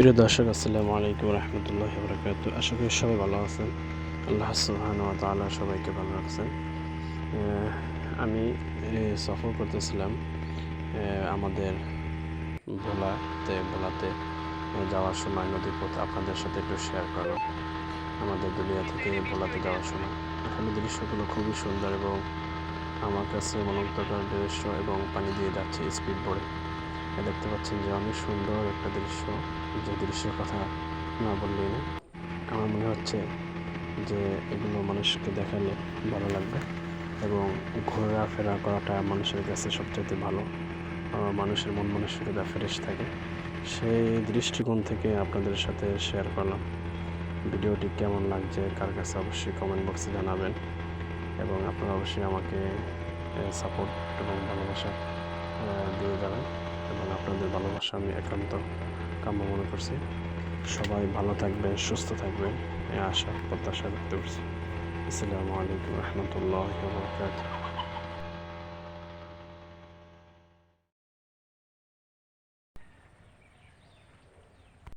প্রিয় দর্শক, আসসালামু আলাইকুম রহমতুল্লাহ বরকাত আশা করি সবাই ভালো আছেন। আল্লাহ সুবহান ওয়া তাআলা সবাইকে ভালো রাখছেন। আমি সফর করতেছিলাম আমাদের ভোলাতে ভোলাতে যাওয়ার সময় নদীর পথ আপনাদের সাথে একটু শেয়ার করো আমাদের দুলিয়া থেকে ভোলাতে যাওয়ার সময়। এখানে দৃশ্যগুলো খুবই সুন্দর এবং আমার কাছে মনোমুগ্ধকর দৃশ্য এবং পানি দিয়ে যাচ্ছে স্পিড বোর্ডে দেখতে পাচ্ছেন যে অনেক সুন্দর একটা দৃশ্য। যে দৃশ্যের কথা না বললেই না। আমার মনে হচ্ছে যে এগুলো মানুষকে দেখালে ভালো লাগবে এবং ঘোরাফেরা করাটা মানুষের কাছে সবচাইতে ভালো। মানুষের মন মানসিকতা ফ্রেশ থাকে। সেই দৃষ্টিকোণ থেকে আপনাদের সাথে শেয়ার করলাম। ভিডিওটি কেমন লাগছে, কার কাছে অবশ্যই কমেন্ট বক্সে জানাবেন। এবং আপনারা অবশ্যই আমাকে সাপোর্ট এবং ভালোবাসা দিয়ে ভালোবাসা আমি একান্ত কাম্য মনে করছি। সবাই ভালো থাকবেন, সুস্থ থাকবেন, এই আশা প্রত্যাশা করতে পারছি। আসসালামু আলাইকুম রহমতুল্লাহ